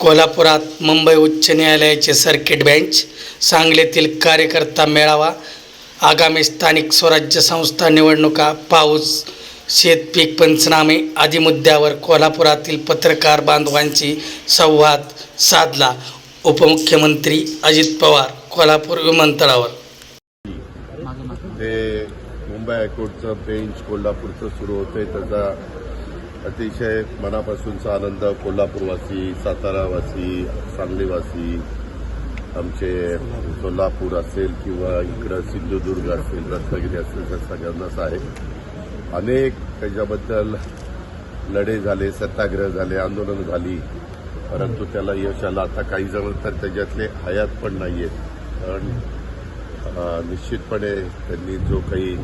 कोल्हापुरात मुंबई उच्च न्यायालयाचे सर्किट बेंच सांगलीतील कार्यकर्ता मेळावा आगामी स्थानिक स्वराज्य संस्था निवडणुका पाऊस शेतपीक पंचनामे आदी मुद्द्यावर कोल्हापुरातील पत्रकार बांधवांशी संवाद साधला. उपमुख्यमंत्री अजित पवार कोल्हापूर विमानतळावर. ते मुंबई हायकोर्टचं बेंच कोल्हापूरचं सुरू होतंय त्याचा अतिशय मनापासूनचा आनंद. कोल्हापूरवासी सातारावासी सांगलीवासी आमचे सोलापूर असेल किंवा इकडं सिंधुदुर्ग असेल रत्नागिरी असेल त्या सगळ्यांनाच आहे अनेक त्याच्याबद्दल लढे झाले सत्याग्रह झाले आंदोलन झाली. परंतु त्याला यश आलं. आता काही जण तर त्याच्यातले हयात पण नाही आहेत कारण निश्चितपणे त्यांनी जो काही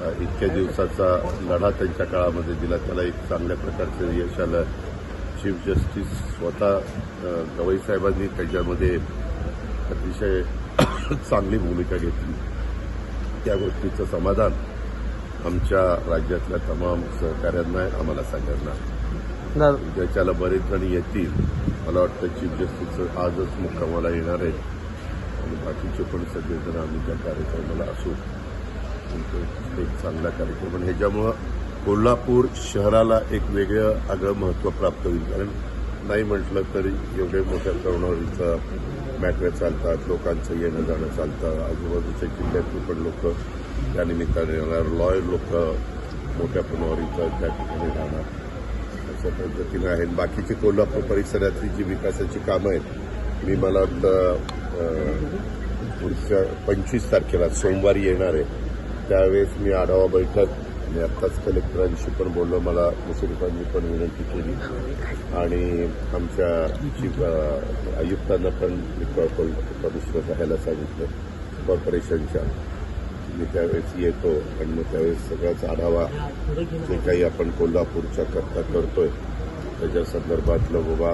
इतक्या दिवसाचा लढा त्यांच्या काळामध्ये दिला. त्याला एक चांगल्या प्रकारचं यश आलं. चीफ जस्टिस स्वतः गवई साहेबांनी त्याच्यामध्ये अतिशय चांगली भूमिका घेतली. त्या गोष्टीचं समाधान आमच्या राज्यातल्या तमाम सहकाऱ्यांना आहे, आम्हाला सगळ्यांना ज्याच्याला बरेच जण येतील. मला वाटतं चीफ जस्टिस आजच मुक्कामाला येणार आहेत. आणि बाकीचे पण सगळेजण आम्ही त्या कार्यक्रमाला असू. तुमचं एक चांगला कार्यक्रम. आणि ह्याच्यामुळं कोल्हापूर शहराला एक वेगळं आगळं महत्त्व प्राप्त होईल. कारण नाही म्हटलं तरी एवढे मोठ्या तरुणावरीचं मॅटर चालतात लोकांचं येणं जाणं चालतं. आजूबाजूच्या जिल्ह्यातून पण लोक त्या निमित्ताने येणार. लॉयर लोक मोठ्या प्रमाणावर त्या ठिकाणी राहणार. अशा पद्धतीनं आहे. बाकीची कोल्हापूर परिसरातली जी विकासाची कामं आहेत मी मला वाटतं पुढच्या पंचवीस तारखेला सोमवारी येणार आहे. त्यावेळेस मी आढावा बैठक आणि आत्ताच कलेक्टरांशी पण बोललो. मला मुश्रीफांनी पण विनंती केली. आणि आमच्या चीफ आयुक्तांना पण कमिशनर राहायला सांगितलं. कॉर्पोरेशनच्या. मी त्यावेळेस येतो आणि मग त्यावेळेस सगळ्याच आढावा जे काही आपण कोल्हापूरच्या करता करतोय त्याच्या संदर्भातलं बाबा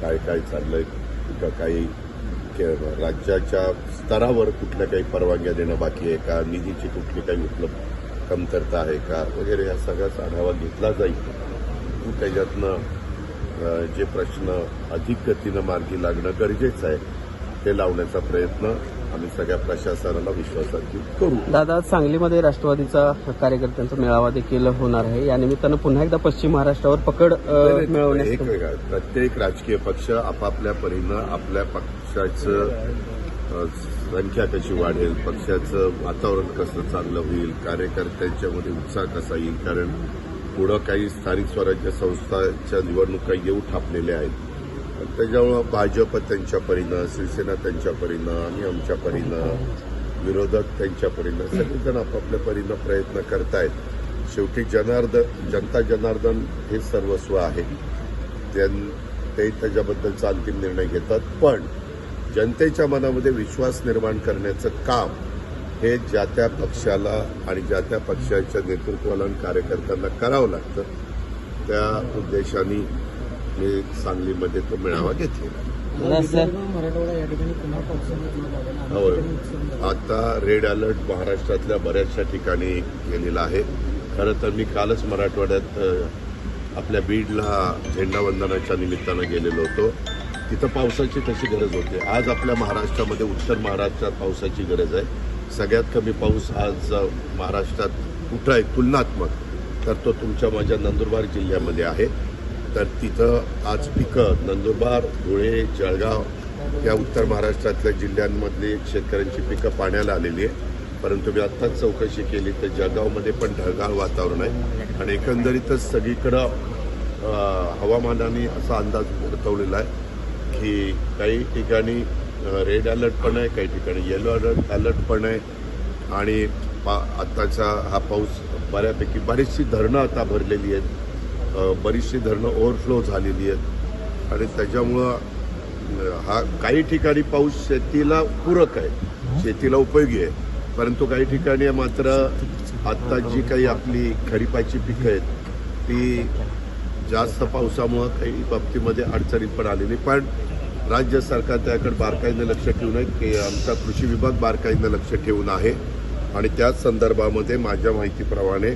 काय काय चाललंय का काही के- राज्याच्या स्तरावर कुठल्या काही परवानग्या देणं बाकी आहे का? निधीची कुठली काही उपलब्ध कमतरता आहे का? वगैरे हा सगळाच आढावा घेतला जाईल. त्याच्यातनं जे प्रश्न अधिक गतीनं मार्गी लागणं गरजेचं आहे ते लावण्याचा प्रयत्न आम्ही सगळ्या प्रशासनाला विश्वासात करू. दादा सांगलीमध्ये राष्ट्रवादीचा कार्यकर्त्यांचा मेळावा देखील होणार आहे. या निमित्तानं पुन्हा एकदा पश्चिम महाराष्ट्रावर पकड वेगळा प्रत्येक राजकीय पक्ष आपापल्या परीनं आपल्या पक्षाचं संख्या कशी वाढेल पक्षाचं वातावरण कसं चांगलं होईल कार्यकर्त्यांच्यामध्ये उत्साह कसा येईल? कारण पुढं काही स्थानिक स्वराज्य संस्थांच्या निवडणुका येऊ ठापलेल्या आहेत. त्याच्यामुळं भाजप त्यांच्या परीनं शिवसेना त्यांच्या परीनं आम्ही आमच्या परीनं विरोधक त्यांच्या परीनं सगळेजण आपापल्या परीनं प्रयत्न करतायत. शेवटी जनार्दन जनता जनार्दन हे सर्वस्व आहे. त्यां- ते त्याच्याबद्दलचा अंतिम निर्णय घेतात. पण जनतेच्या मनामध्ये विश्वास निर्माण करण्याचं काम हे ज्या त्या पक्षाला आणि ज्या त्या पक्षाच्या नेतृत्वाला आणि कार्यकर्त्यांना करावं लागतं त्या उद्देशाने मी सांगलीमध्ये तो मेळावा घेतलेला मराठवाडा या ठिकाणी पुन्हा पावसाने हो. आता रेड अलर्ट महाराष्ट्रातल्या बऱ्याचशा ठिकाणी गेलेला आहे. खरं तर मी कालच मराठवाड्यात आपल्या बीडला झेंडावंदनाच्या निमित्तानं गेलेलो होतो. तिथं पावसाची तशी गरज होती. आज आपल्या महाराष्ट्रामध्ये उत्तर महाराष्ट्रात पावसाची गरज आहे. सगळ्यात कमी पाऊस आज महाराष्ट्रात कुठं आहे? तुलनात्मक. तर तो तुमच्या माझ्या नंदुरबार जिल्ह्यामध्ये आहे. तर तिथं आज पिकं नंदुरबार धुळे जळगाव या उत्तर महाराष्ट्रातल्या जिल्ह्यांमधली शेतकऱ्यांची पिकं पाण्याला आलेली आहे परंतु मी आत्ताच चौकशी केली तर जळगावमध्ये पण ढगाळ वातावरण आहे. आणि एकंदरीतच सगळीकडं हवामानाने असा अंदाज वर्तवलेला आहे. की काही ठिकाणी रेड अलर्ट पण आहे काही ठिकाणी येलो अलर्ट अलर्ट पण आहे. आणि पा आत्ताचा हा पाऊस बऱ्यापैकी बरीचशी धरणं आता भरलेली आहेत. बरीचशी धरणं ओव्हरफ्लो झालेली आहेत. आणि त्याच्यामुळं हा काही ठिकाणी पाऊस शेतीला पूरक आहे. शेतीला उपयोगी आहे. परंतु काही ठिकाणी मात्र आत्ता जी काही आपली खरीपाची पिकं आहेत ती जास्त पावसामुळं काही बाबतीमध्ये अडचणीत पण आलेली. पण राज्य सरकार त्याकडे बारकाईनं लक्ष ठेवून आहे की आमचा कृषी विभाग बारकाईनं लक्ष ठेवून आहे. आणि त्याच संदर्भामध्ये माझ्या माहितीप्रमाणे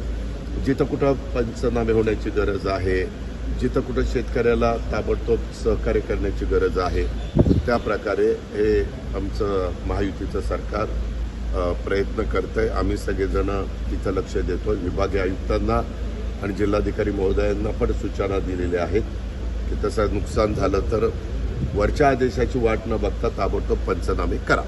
जिथं कुठं पंचनामे होण्याची गरज आहे जिथं कुठं शेतकऱ्याला ताबडतोब सहकार्य करण्याची गरज आहे त्या प्रकारे हे आमचं महायुतीचं सरकार प्रयत्न करत आहे आम्ही सगळेजणं तिथं लक्ष देतो विभागीय आयुक्तांना आणि जिल्हाधिकारी महोदयांना पण सूचना दिलेल्या आहेत की तसं नुकसान झालं तर वरच्या आदेशाची वाट न बघता ताबडतोब पंचनामे करा.